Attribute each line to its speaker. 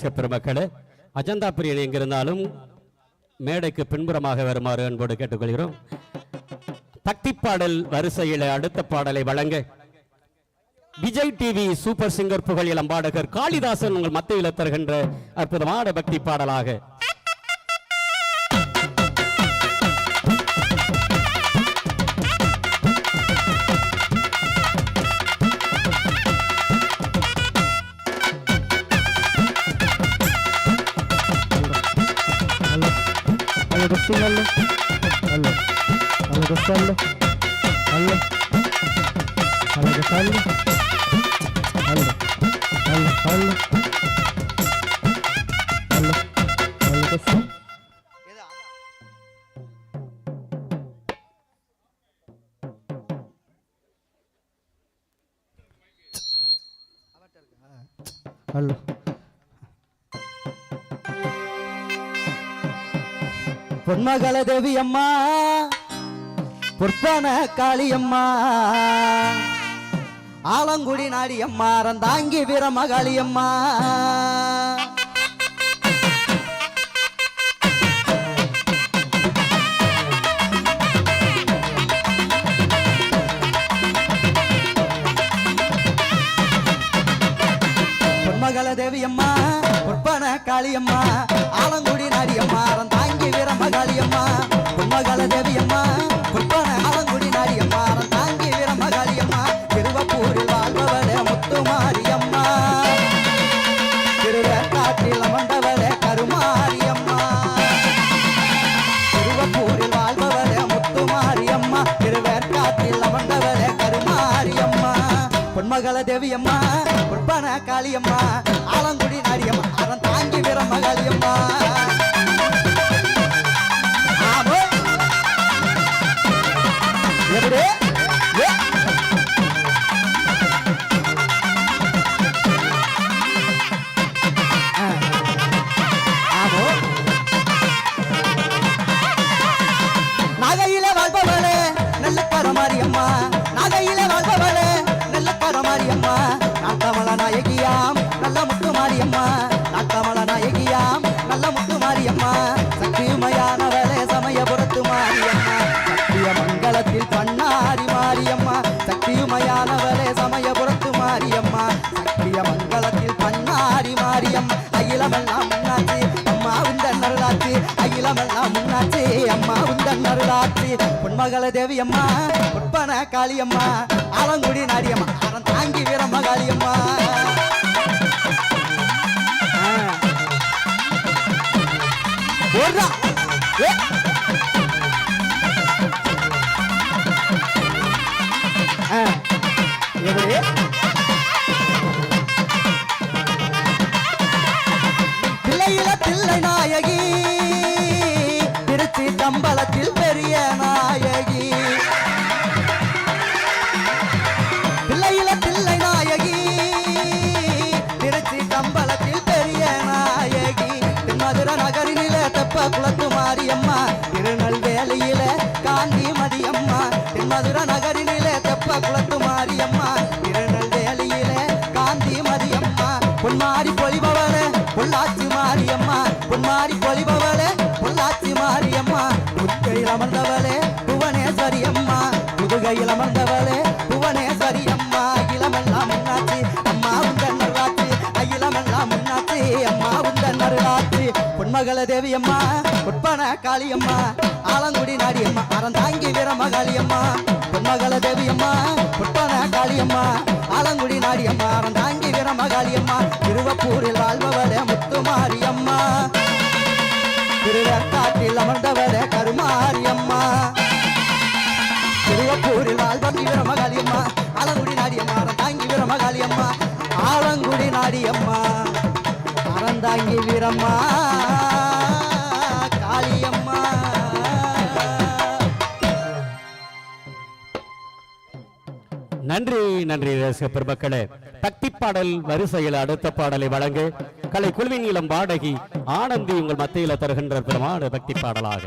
Speaker 1: நன்றி அஜந்தா பிரியன் எங்கிருந்தாலும் மேடைக்கு பின்புறமாக வருமாறு அன்போடு கேட்டுக்கொள்கிறோம். பக்தி பாடல் வரிசையில் அடுத்த பாடலை வழங்க விஜய் டிவி சூப்பர் சிங்கர் புகழ் இளம்பாடகர் காளிதாசன் உங்கள் மத்தியில் தருகின்ற அற்புதமான பக்தி பாடலாக
Speaker 2: allo Rossi, allo, allo, allo Costello, allo, allo Costello, allo, allo, allo, allo, allo Costello. Allo. பொன்மகள தேவி அம்மா பொற்பான காளியம்மா ஆலங்குடி நாடியம்மா ரந்தாங்கி வீரமகாளியம்மா. பொன்மகள தேவி அம்மா பொற்பான காளியம்மா ஆலங்குடி நாடியம்மா ரந்தாங்கி வீரமகாளியம்மா பொன்மகள தேவி அம்மா பொற்பான ஆலங்குடி தாங்கி ரந்தாங்கி வீரமகாளியம்மா திருவப்பூரில் வாழ்பவளே முத்துமாரியம்மா. திருவேற்காட்டில் அமர்ந்தவளே கருமாரியம்மா. திருவப்பூரில் வாழ்பவளே முத்துமாரியம்மா திருவேற்காட்டில் அமர்ந்தவளே கருமாரியம்மா. பொன்மகள தேவியம்மா காளியம்மா ஆலங்குடி நாடியம்மா அறம் மகள தேவி அம்மா உட்பன காளியம்மா ஆலங்குடி நாடியம்மா அறம் தாங்கி வீரம்மா காளியம்மா. ஒரு மதியம்மா. மாரியம்மா திருநெல்வேலியில காந்தி மதியம்மா. மதுரை நகரினில தெப்ப குளத்து மாரியம்மா. திருநெல்வேலியில காந்தி மதியம்மா. பொன்மாரி பொழிபவள பொள்ளாச்சி மாரியம்மா. பொன்மாரி பொழிபவள பொள்ளாச்சி மாரியம்மா. முத்தையில் அமர்ந்தவளே புவனேஸ்வரி அம்மா முதுகையில் அமர்ந்தவளே புவனேஸ்வரி அம்மா இளமெல்லாம் முன்னாச்சி அம்மா உங்கள் நல்லாச்சி அகிலமெல்லாம் முன்னாச்சி அம்மா உங்கள் நல்லாச்சி பொன்மகள தேவி அம்மா உட்பன காளியம்மா. ஆலங்குடி நாடியம்மா. அறந்தாங்கி வீரம காளியம்மா பொன்மகள தேவியம்மா. அம்மா காளியம்மா. ஆலங்குடி நாடியம்மா. அறந்தாங்கி வீரம காளியம்மா திருவப்பூரில் வாழ்பவளே முத்துமாரியம்மா. திருவேற்காட்டில் அமர்ந்தவளே கருமாரியம்மா. திருவப்பூரில் வாழ்பவ வீரமகாளியம்மா. ஆலங்குடி நாடியம்மா. தாங்கி வீரமகாளியம்மா. நாடியம்மா. அறந்தாங்கி வீரம்மா.
Speaker 1: நன்றி நன்றி ரசிக பெருமக்களே. பக்தி பாடல் வரிசையில் அடுத்த பாடலை வழங்கு. கலை குழுவின் இளம் பாடகி ஆனந்தி உங்கள் மத்தியில் தருகின்ற பிரமாண பக்தி பாடலாக